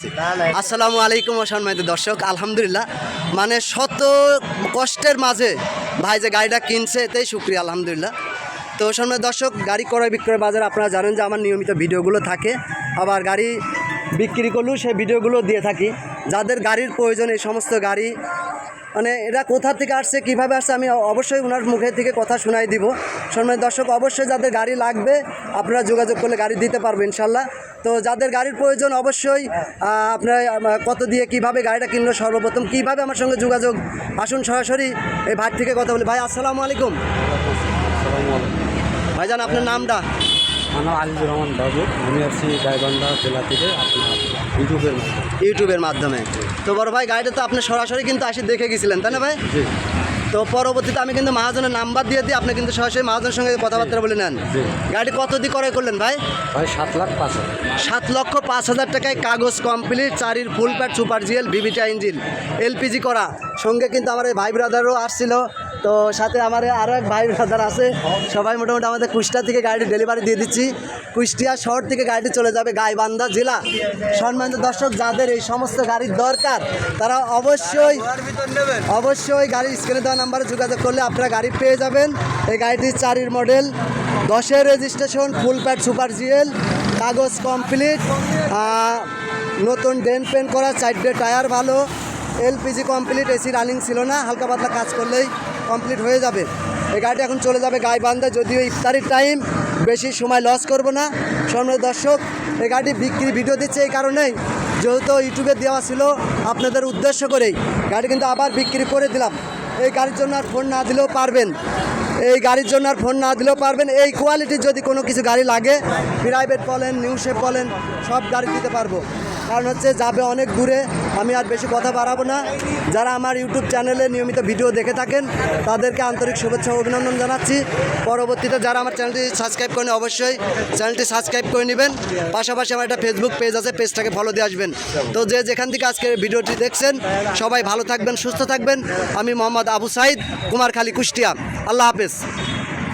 আসসালামু আলাইকুম সম্মানিত দর্শক, আলহামদুলিল্লাহ। মানে শত কষ্টের মাঝে ভাই যে গাড়িটা কিনছে, এতেই শুক্রিয়া, আলহামদুলিল্লাহ। তো সম্মানিত দর্শক, গাড়ি ক্রয় বিক্রয় বাজার, আপনারা জানেন যে আমার নিয়মিত ভিডিওগুলো থাকে। আবার গাড়ি বিক্রি করলেও সেই ভিডিওগুলো দিয়ে থাকি। যাদের গাড়ির প্রয়োজন, এই সমস্ত গাড়ি মানে এরা কোথা থেকে আসছে, কীভাবে আসছে, আমি অবশ্যই ওনার মুখে থেকে কথা শোনাই দিব। সম্মানিত দর্শক, অবশ্যই যাদের গাড়ি লাগবে, আপনারা যোগাযোগ করলে গাড়ি দিতে পারব ইনশাল্লাহ তো যাদের গাড়ির প্রয়োজন, অবশ্যই আপনারা কত দিয়ে কীভাবে গাড়িটা কিনলো সর্বপ্রথম, কীভাবে আমার সঙ্গে যোগাযোগ, আসুন সরাসরি এই ভাই থেকে কথা বলি। ভাই, আসসালামু আলাইকুম। ভাইজান, আপনার নামটা? আমার নাম আজিজুর রহমান বাবু, আমি আসছি গাইবান্ধা জেলা থেকে, আপনার ইউটিউবের মাধ্যমে। ইউটিউবের মাধ্যমে। তো বড় ভাই গাড়িটা তো আপনি সরাসরি কিন্তু আসি দেখে গেছিলেন তাই না ভাই? তো পরবর্তীতে আমি কিন্তু মহাজনের নাম্বার দিয়ে দিই আপনি কিন্তু সরাসরি মহাজনের সঙ্গে কথাবার্তা বলে নেন। গাড়ি কত দিয়ে ক্রয় করলেন ভাই? ভাই সাত লাখ পাঁচ সাত লক্ষ পাঁচ হাজার টাকায় কাগজ কমপ্লিট চারির ফুল প্যাড সুপার জিএল বিবিটা ইঞ্জিন এলপিজি করা। সঙ্গে কিন্তু আমার এই ভাই ব্রাদারও আসছিল তো সাথে আমার আরও এক ভাই ব্রাদার আছে। সবাই মোটামুটি আমাদের কুষ্টিয়া থেকে গাড়ি ডেলিভারি দিয়ে দিচ্ছি। কুষ্টিয়া শহর থেকে গাড়িটি চলে যাবে গাইবান্ধা জেলা। সম্মানিত দর্শক, যাদের এই সমস্ত গাড়ির দরকার, তারা অবশ্যই অবশ্যই গাড়ির স্ক্রিনে দেওয়া নাম্বারে যোগাযোগ করলে আপনারা গাড়ি পেয়ে যাবেন। এই গাড়িটি চারির মডেল দশের registration full pad super GL কাগজ কমপ্লিট নতুন ডেন পেন করা, চারটে টায়ার ভালো এলপিজি কমপ্লিট এসি রানিং ছিল না, হালকা পাতলা কাজ করলেই কমপ্লিট হয়ে যাবে। এই গাড়িটা এখন চলে যাবে গাইবান্ধা, যদিও ইফতারির টাইম বেশি সময় লস করব না। সম্মানিত দর্শক, এই গাড়িটি বিক্রি ভিডিও দিচ্ছে এই কারণেই। যেহেতু ইউটিউবে দেওয়া ছিল আপনাদের উদ্দেশ্য করেই, গাড়ি কিন্তু আবার বিক্রি করে দিলাম। এই গাড়ির জন্য আর ফোন না দিলেও পারবেন। এই গাড়ির জন্য আর ফোন না দিলেও পারবেন। এই কোয়ালিটির যদি কোনো কিছু গাড়ি লাগে প্রাইভেট বলেন নিউ শেপ বলেন, সব গাড়ি দিতে পারব। কারণ হচ্ছে যাবে অনেক দূরে, আমি আর বেশি কথা বাড়াবো না। যারা আমার ইউটিউব চ্যানেলে নিয়মিত ভিডিও দেখে থাকেন, তাদেরকে আন্তরিক শুভেচ্ছা অভিনন্দন জানাচ্ছি। পরবর্তীতে যারা আমার চ্যানেলটি সাবস্ক্রাইব করেন অবশ্যই চ্যানেলটি সাবস্ক্রাইব করে নেবেন। পাশাপাশি আমার একটা ফেসবুক পেজ আছে পেজটাকে ফলো দিয়ে আসবেন। তো যে যেখান থেকে আজকে ভিডিওটি দেখছেন, সবাই ভালো থাকবেন, সুস্থ থাকবেন। আমি মোহাম্মদ আবু সাইদ, কুমারখালী কুষ্টিয়া। আল্লাহ হাফেজ।